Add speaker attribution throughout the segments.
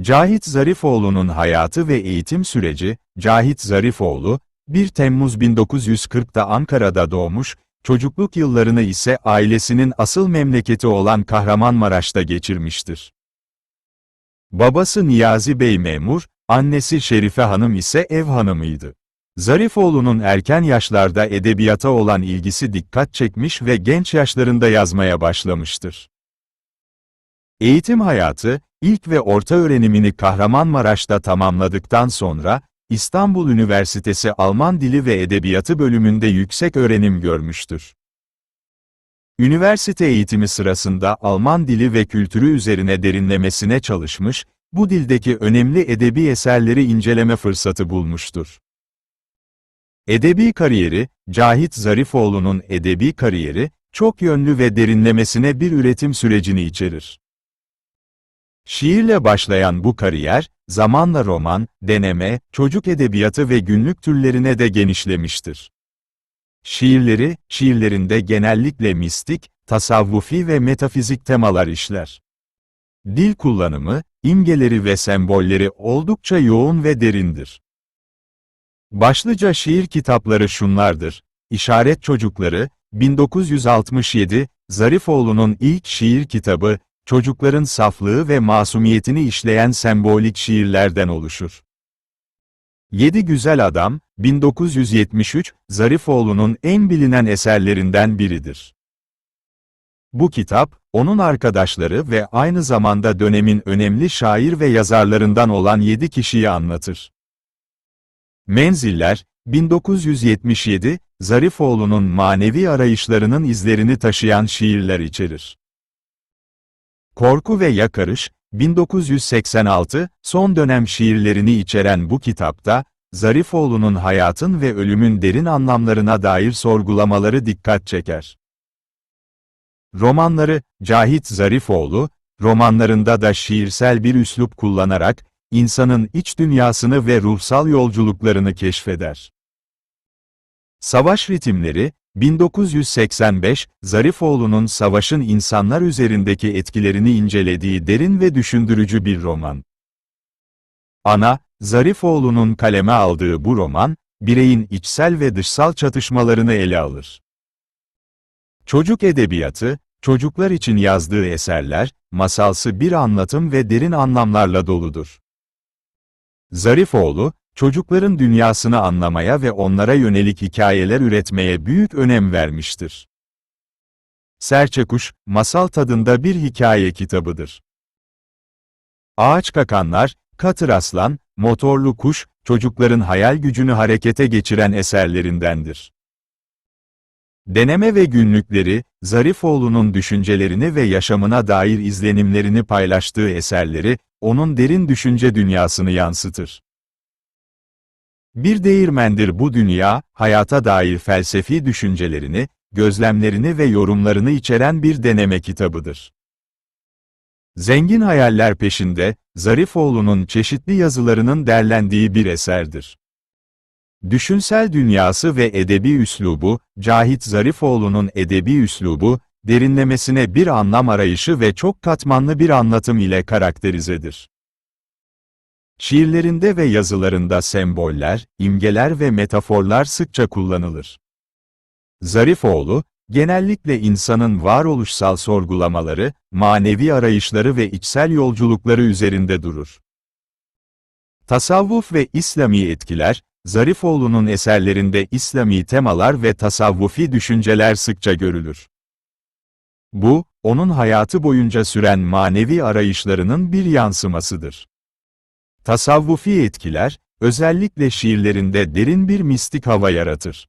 Speaker 1: Cahit Zarifoğlu'nun hayatı ve eğitim süreci, Cahit Zarifoğlu, 1 Temmuz 1940'da Ankara'da doğmuş, çocukluk yıllarını ise ailesinin asıl memleketi olan Kahramanmaraş'ta geçirmiştir. Babası Niyazi Bey memur, annesi Şerife Hanım ise ev hanımıydı. Zarifoğlu'nun erken yaşlarda edebiyata olan ilgisi dikkat çekmiş ve genç yaşlarında yazmaya başlamıştır. Eğitim hayatı, ilk ve orta öğrenimini Kahramanmaraş'ta tamamladıktan sonra, İstanbul Üniversitesi Alman Dili ve Edebiyatı bölümünde yüksek öğrenim görmüştür. Üniversite eğitimi sırasında Alman dili ve kültürü üzerine derinlemesine çalışmış, bu dildeki önemli edebi eserleri inceleme fırsatı bulmuştur. Edebi kariyeri, Cahit Zarifoğlu'nun edebi kariyeri, çok yönlü ve derinlemesine bir üretim sürecini içerir. Şiirle başlayan bu kariyer, zamanla roman, deneme, çocuk edebiyatı ve günlük türlerine de genişlemiştir. Şiirleri, şiirlerinde genellikle mistik, tasavvufi ve metafizik temalar işler. Dil kullanımı, imgeleri ve sembolleri oldukça yoğun ve derindir. Başlıca şiir kitapları şunlardır. İşaret Çocukları, 1967, Zarifoğlu'nun ilk şiir kitabı, çocukların saflığı ve masumiyetini işleyen sembolik şiirlerden oluşur. Yedi Güzel Adam, 1973, Zarifoğlu'nun en bilinen eserlerinden biridir. Bu kitap, onun arkadaşları ve aynı zamanda dönemin önemli şair ve yazarlarından olan yedi kişiyi anlatır. Menziller, 1977, Zarifoğlu'nun manevi arayışlarının izlerini taşıyan şiirler içerir. Korku ve Yakarış, 1986, son dönem şiirlerini içeren bu kitapta, Zarifoğlu'nun hayatın ve ölümün derin anlamlarına dair sorgulamaları dikkat çeker. Romanları, Cahit Zarifoğlu, romanlarında da şiirsel bir üslup kullanarak, insanın iç dünyasını ve ruhsal yolculuklarını keşfeder. Savaş ritimleri, 1985, Zarifoğlu'nun savaşın insanlar üzerindeki etkilerini incelediği derin ve düşündürücü bir roman. Ana, Zarifoğlu'nun kaleme aldığı bu roman, bireyin içsel ve dışsal çatışmalarını ele alır. Çocuk edebiyatı, çocuklar için yazdığı eserler, masalsı bir anlatım ve derin anlamlarla doludur. Zarifoğlu, çocukların dünyasını anlamaya ve onlara yönelik hikayeler üretmeye büyük önem vermiştir. Serçekuş, masal tadında bir hikaye kitabıdır. Ağaç Kakanlar, Katır Aslan, Motorlu Kuş, çocukların hayal gücünü harekete geçiren eserlerindendir. Deneme ve günlükleri, Zarifoğlu'nun düşüncelerini ve yaşamına dair izlenimlerini paylaştığı eserleri, onun derin düşünce dünyasını yansıtır. Bir değirmendir bu dünya, hayata dair felsefi düşüncelerini, gözlemlerini ve yorumlarını içeren bir deneme kitabıdır. Zengin hayaller peşinde, Zarifoğlu'nun çeşitli yazılarının derlendiği bir eserdir. Düşünsel dünyası ve edebi üslubu, Cahit Zarifoğlu'nun edebi üslubu, derinlemesine bir anlam arayışı ve çok katmanlı bir anlatım ile karakterizedir. Şiirlerinde ve yazılarında semboller, imgeler ve metaforlar sıkça kullanılır. Zarifoğlu, genellikle insanın varoluşsal sorgulamaları, manevi arayışları ve içsel yolculukları üzerinde durur. Tasavvuf ve İslami etkiler, Zarifoğlu'nun eserlerinde İslami temalar ve tasavvufi düşünceler sıkça görülür. Bu, onun hayatı boyunca süren manevi arayışlarının bir yansımasıdır. Tasavvufi etkiler, özellikle şiirlerinde derin bir mistik hava yaratır.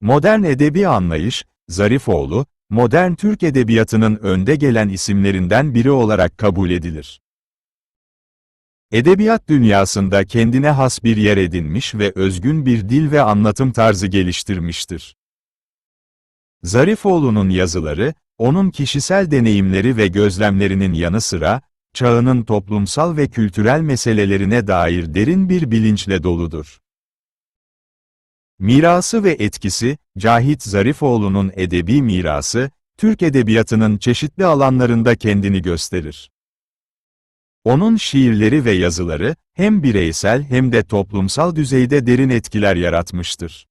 Speaker 1: Modern edebi anlayış, Zarifoğlu, modern Türk edebiyatının önde gelen isimlerinden biri olarak kabul edilir. Edebiyat dünyasında kendine has bir yer edinmiş ve özgün bir dil ve anlatım tarzı geliştirmiştir. Zarifoğlu'nun yazıları, onun kişisel deneyimleri ve gözlemlerinin yanı sıra, çağının toplumsal ve kültürel meselelerine dair derin bir bilinçle doludur. Mirası ve etkisi, Cahit Zarifoğlu'nun edebi mirası, Türk edebiyatının çeşitli alanlarında kendini gösterir. Onun şiirleri ve yazıları, hem bireysel hem de toplumsal düzeyde derin etkiler yaratmıştır.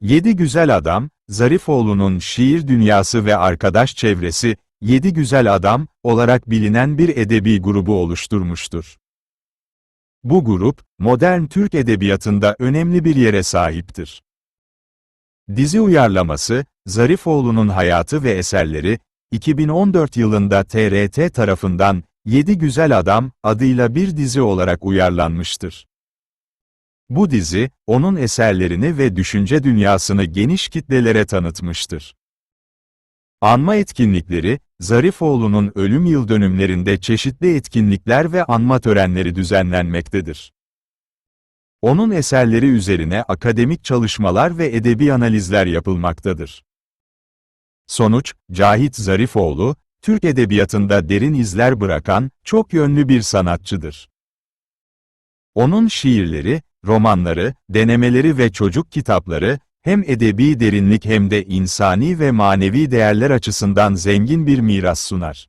Speaker 1: Yedi Güzel Adam, Zarifoğlu'nun şiir dünyası ve arkadaş çevresi, Yedi Güzel Adam, olarak bilinen bir edebi grubu oluşturmuştur. Bu grup, modern Türk edebiyatında önemli bir yere sahiptir. Dizi uyarlaması, Zarifoğlu'nun hayatı ve eserleri, 2014 yılında TRT tarafından, Yedi Güzel Adam, adıyla bir dizi olarak uyarlanmıştır. Bu dizi, onun eserlerini ve düşünce dünyasını geniş kitlelere tanıtmıştır. Anma etkinlikleri, Zarifoğlu'nun ölüm yıl dönümlerinde çeşitli etkinlikler ve anma törenleri düzenlenmektedir. Onun eserleri üzerine akademik çalışmalar ve edebi analizler yapılmaktadır. Sonuç, Cahit Zarifoğlu, Türk edebiyatında derin izler bırakan, çok yönlü bir sanatçıdır. Onun şiirleri, romanları, denemeleri ve çocuk kitapları, hem edebi derinlik hem de insani ve manevi değerler açısından zengin bir miras sunar.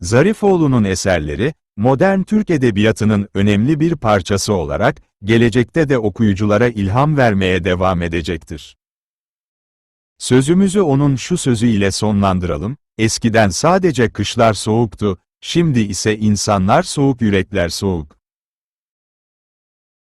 Speaker 1: Zarifoğlu'nun eserleri, modern Türk edebiyatının önemli bir parçası olarak, gelecekte de okuyuculara ilham vermeye devam edecektir. Sözümüzü onun şu sözü ile sonlandıralım, eskiden sadece kışlar soğuktu, şimdi ise insanlar soğuk yürekler soğuk.